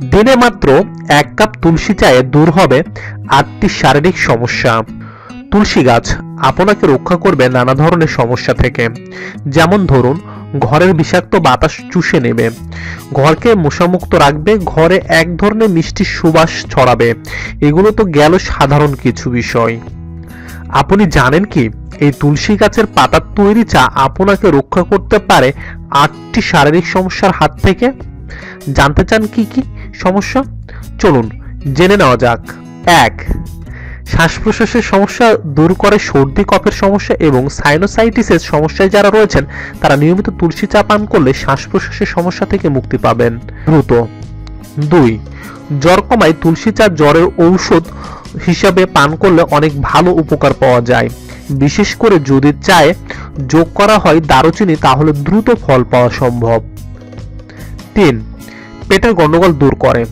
দিনে মাত্র এক কাপ তুলসী চায়ে দূর হবে আটটি শারীরিক সমস্যা। তুলসী গাছ আপনাকে রক্ষা করবে নানা ধরনের সমস্যা থেকে। যেমন ধরুন, ঘরের বিষাক্ত বাতাস চুষে নেবে। ঘরকে মশামুক্ত রাখবে, ঘরে এক ধরনের মিষ্টি সুবাস ছড়াবে। এগুলো তো গেল সাধারণ কিছু বিষয়। আপনি জানেন কি, এই তুলসী গাছের পাতার তৈরি চা আপনাকে রক্ষা করতে পারে আটটি শারীরিক সমস্যার হাত থেকে? জানতে চান কি কি? সমস্যা? চলুন, জেনে নেওয়া যাক। এক শ্বাস প্রশ্বাসের সমস্যা দূর করে সর্দি, কফের সমস্যা এবং সাইনোসাইটিসের সমস্যায় যারা রয়েছেন, তারা নিয়মিত তুলসী চা পান করলে শ্বাস প্রশ্বাসের সমস্যা থেকে মুক্তি পাবেন। দ্রুত। দুই, জ্বর কমায় তুলসী চা জ্বরের ঔষধ হিসাবে পান করলে অনেক ভালো উপকার পাওয়া যায়। বিশেষ করে যদি চায়ে যোগ করা হয় দারুচিনি, তাহলে দ্রুত ফল পাওয়া সম্ভব। তিন পেটের গন্ডগোল দূর করে।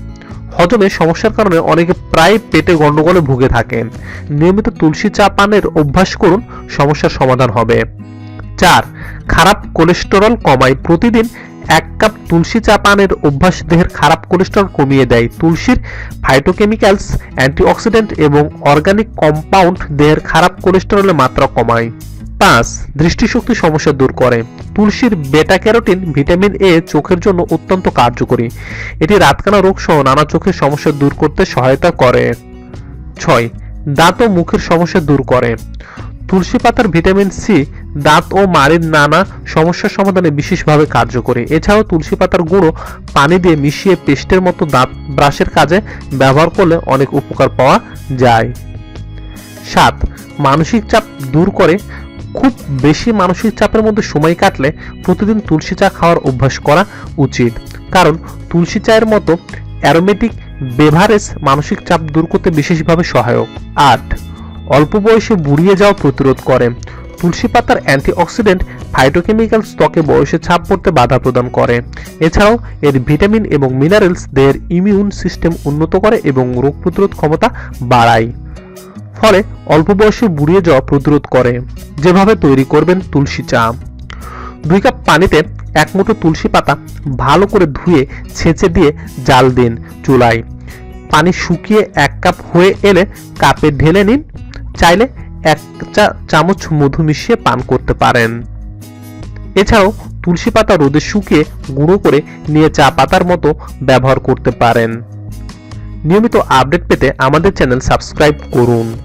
হজমের সমস্যার কারণে অনেকে প্রায় পেটে গন্ডগোলে ভুগে থাকেন। নিয়মিত তুলসী চা পানের অভ্যাস করুন, সমস্যার সমাধান হবে। চার, খারাপ কোলেস্টেরল কমায় প্রতিদিন এক কাপ তুলসী চা পানের অভ্যাস দেহের খারাপ কোলেস্টেরল কমিয়ে দেয়। তুলসীর ফাইটোকেমিক্যালস অ্যান্টিঅক্সিডেন্ট এবং অর্গানিক কম্পাউন্ড দেহের খারাপ কোলেস্টেরলের মাত্রা কমায়। পাঁচ, দৃষ্টিশক্তি সমস্যা দূর করে। তুলসীর বেটা ক্যারোটিন ভিটামিন এ চোখের জন্য অত্যন্ত কার্যকরী। এটি রাতকানা রোগ সহ নানা চোখের সমস্যা দূর করতে সহায়তা করে। ছয়, দাঁত ও মুখের সমস্যা দূর করে। তুলসী পাতার ভিটামিন সি, দাঁত ও মাড়ির নানা সমস্যার সমাধানে বিশেষভাবে কার্যকরী। এছাড়াও তুলসী পাতার গুঁড়ো পানি দিয়ে মিশিয়ে পেস্টের মতো দাঁত ব্রাশের কাজে ব্যবহার করলে অনেক উপকার পাওয়া যায়। সাত, মানসিক চাপ দূর করে খুব বেশি মানসিক চাপের মধ্যে সময় কাটলে প্রতিদিন তুলসী চা খাওয়ার অভ্যাস করা উচিত। কারণ তুলসী চায়ের মতো অ্যারোমেটিক বেভারেজ মানসিক চাপ দূর করতে বিশেষভাবে সহায়ক। আট, অল্প বয়সে বুড়িয়ে যাওয়া প্রতিরোধ করে। তুলসী পাতার অ্যান্টিঅক্সিডেন্ট ফাইটোকেমিক্যাল ত্বকে বয়সে ছাপ পড়তে বাধা প্রদান করে। এছাড়াও এর ভিটামিন এবং মিনারেলস দেহের ইমিউন সিস্টেম উন্নত করে এবং রোগ প্রতিরোধ ক্ষমতা বাড়ায়। ফলে অল্প বয়সে বুড়িয়ে যাওয়া প্রতিরোধ করে। যেভাবে তৈরি করবেন তুলসী চা। দুই কাপ পানিতে এক মুঠো তুলসী পাতা ভালো করে ধুয়ে ছেঁচে দিয়ে জাল দিন চুলায়। পানি শুকিয়ে এক কাপ হয়ে এলে কাপে ঢেলে নিন। চাইলে এক চা চামচ মধু মিশিয়ে পান করতে পারেন। এছাড়াও তুলসী পাতা রোদে শুকিয়ে গুঁড়ো করে নিয়ে চা পাতার মতো ব্যবহার করতে পারেন। নিয়মিত আপডেট পেতে আমাদের চ্যানেল সাবস্ক্রাইব করুন।